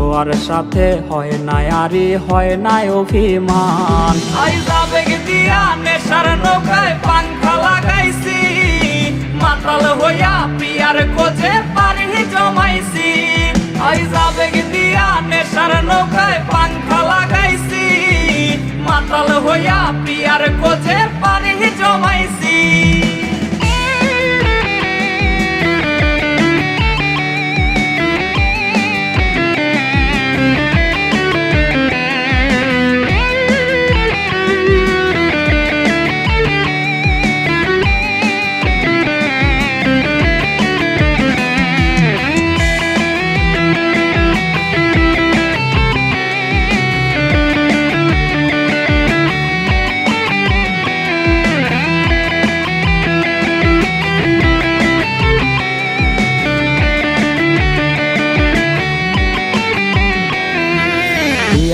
ধোয়ার সাথে হয় না আরে হয় না অভিমান। আইজা বেগ দিয়া নেশার নৌকায় পাংখা লাগাইছি। মাতাল হইয়া পিয়ার কোজে পারি জমাইছি। আইজা বেগ দিয়া নেশার নৌকায় পাংখা লাগাইছি। মাতাল হইয়া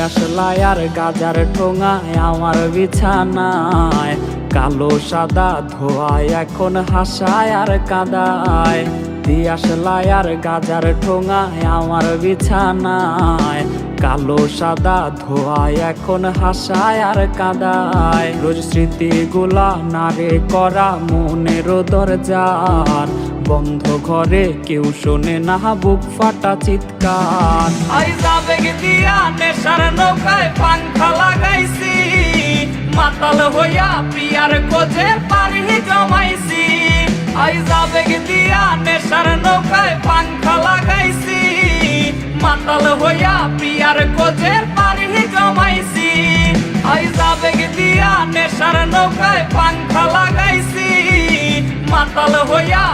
আসলাই আর গাজার ঠোঙায় আমার বিছানায়। কালো সাদা ধোয়ায় এখন হাসায় আর কাদায়। দিয়াশলাই আর গাজার ঠোঙায় আমার বিছানায়। কালো সাদা ধোয়ায় এখন হাসায় আর কাদায়। রোজ স্মৃতিগুলা নারে করা মনের দরজার। বন্ধ ঘরে কেউ শোনে না, বুক ফাটা চিৎকার। নেশার নৌকায় পাংখা লাগাইছি। মাতাল হইয়া পিয়ার কোজে পারি জমাইছি। আইজা বেগ দিয়া নেশার নৌকায় পাংখা লাগাইছি। মাতাল হইয়া পিয়ার কোজে পারি জমাইছি। আইজা বেগ দিয়া নেশার নৌকায় পাংখা লাগাইছি। মাতাল হইয়া